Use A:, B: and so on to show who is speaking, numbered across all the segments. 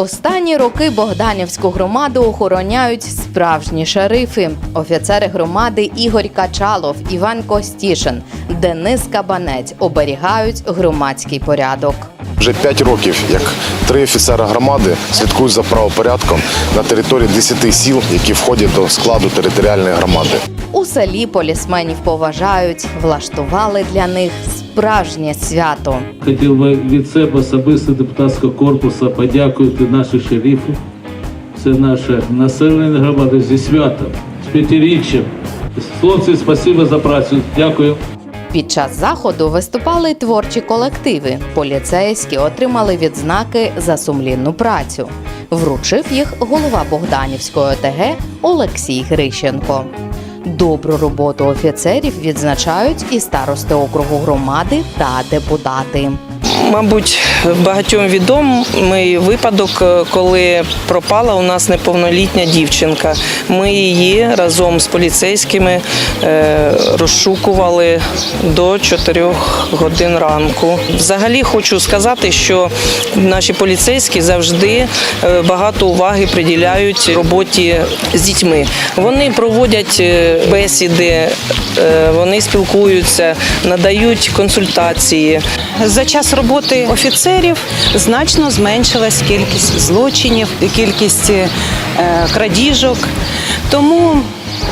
A: Останні роки Богданівську громаду охороняють справжні шерифи. Офіцери громади Ігор Качалов, Іван Костішин, Денис Кабанець оберігають громадський порядок.
B: Вже 5 років, як три офіцера громади слідкують за правопорядком на території 10 сіл, які входять до складу територіальної громади.
A: У селі полісменів поважають, влаштували для них справжнє свято.
C: Хотів би від себе особисто депутатського корпусу подякувати наших шерифів. Це наше населення громади зі святом, з п'ятиріччям. Хлопці, спасибо за працю. Дякую.
A: Під час заходу виступали творчі колективи. Поліцейські отримали відзнаки за сумлінну працю. Вручив їх голова Богданівської ОТГ Олексій Грищенко. Добру роботу офіцерів відзначають і старости округу громади та депутати.
D: Мабуть, багатьом відомий випадок, е, коли пропала у нас неповнолітня дівчинка. Ми її разом з поліцейськими е, розшукували до 4 годин ранку. Взагалі хочу сказати, що наші поліцейські завжди е, багато уваги приділяють роботі з дітьми. Вони проводять бесіди, вони спілкуються, надають консультації.
E: За час роботи офіцерів значно зменшилась кількість злочинів, кількість е, крадіжок. Тому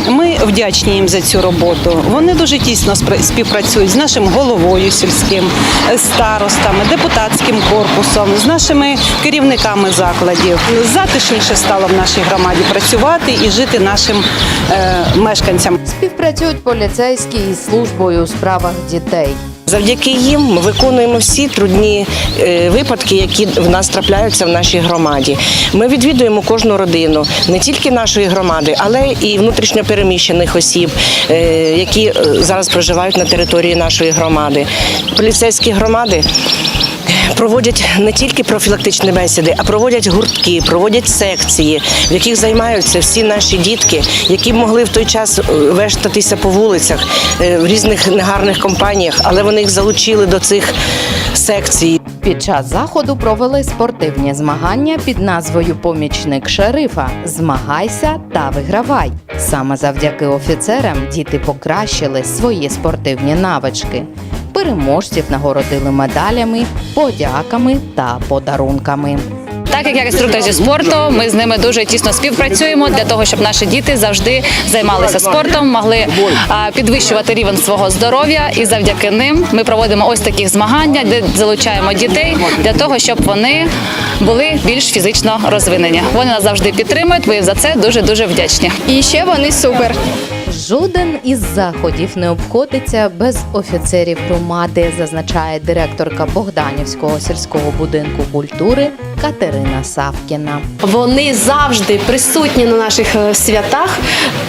E: ми вдячні їм за цю роботу. Вони дуже тісно співпрацюють з нашим головою сільським, старостами, депутатським корпусом, з нашими керівниками закладів. Затишніше стало в нашій громаді працювати і жити нашим е, мешканцям.
A: Співпрацюють поліцейські із службою у справах дітей.
F: Завдяки їм ми виконуємо всі трудні е, випадки, які в нас трапляються в нашій громаді. Ми відвідуємо кожну родину, не тільки нашої громади, але і внутрішньопереміщених осіб, е, які е, зараз проживають на території нашої громади. Поліцейські громади. Проводять не тільки профілактичні бесіди, а проводять гуртки, проводять секції, в яких займаються всі наші дітки, які могли в той час е, вештатися по вулицях е, в різних негарних компаніях, але вони їх залучили до цих секцій.
A: Під час заходу провели спортивні змагання під назвою Помічник шерифа. Змагайся та вигравай. Саме завдяки офіцерам діти покращили свої спортивні навички. Переможців нагородили медалями, подяками та подарунками.
G: Так як я інструктор зі спорту, ми з ними дуже тісно співпрацюємо для того, щоб наші діти завжди займалися спортом, могли підвищувати рівень свого здоров'я, і завдяки ним ми проводимо ось такі змагання, де залучаємо дітей для того, щоб вони були більш фізично розвинені. Вони нас завжди підтримують. Ви за це дуже дуже вдячні.
H: І ще вони супер.
A: Жоден із заходів не обходиться без офіцерів громади, зазначає директорка Богданівського сільського будинку культури Катерина Савкіна.
H: Вони завжди присутні на наших е, святах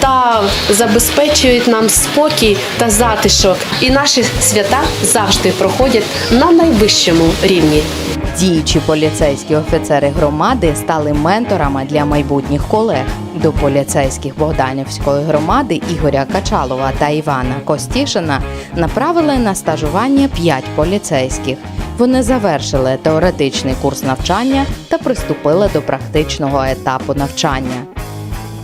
H: та забезпечують нам спокій та затишок. І наші свята завжди проходять на найвищому рівні.
A: Діючі поліцейські офіцери громади стали менторами для майбутніх колег. До поліцейських Богданівської громади Ігоря Качалова та Івана Костішина направили на стажування 5 поліцейських. Вони завершили теоретичний курс навчання та приступили до практичного етапу навчання.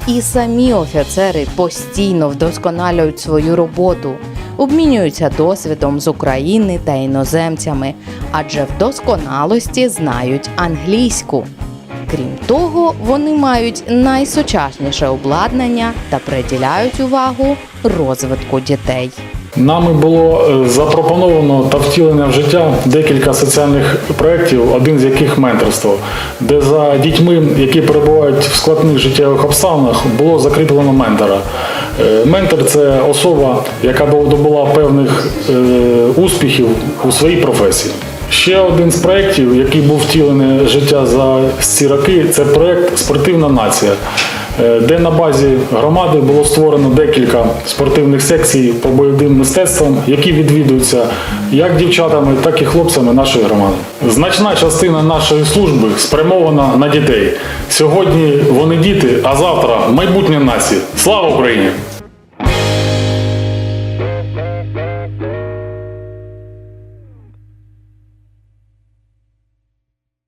A: І самі офіцери постійно вдосконалюють свою роботу, обмінюються досвідом з України та іноземцями, адже в досконалості знають англійську. Крім того, вони мають найсучасніше обладнання та приділяють увагу розвитку дітей.
I: Нами було е, запропоновано та втілено в життя декілька соціальних проєктів, один з яких менторство, де за дітьми, які перебувають в складних життєвих обставинах, було закріплено ментора. Е, Ментор це особа, яка добула певних е, успіхів у своїй професії. Ще один з проєктів, який був втілений життя за ці роки, це проєкт Спортивна нація, е, де на базі громади було створено декілька спортивних секцій по бойовим мистецтвам, які відвідуються як дівчатами, так і хлопцями нашої громади. Значна частина нашої служби спрямована на дітей. Сьогодні вони діти, а завтра майбутнє нації. Слава Україні!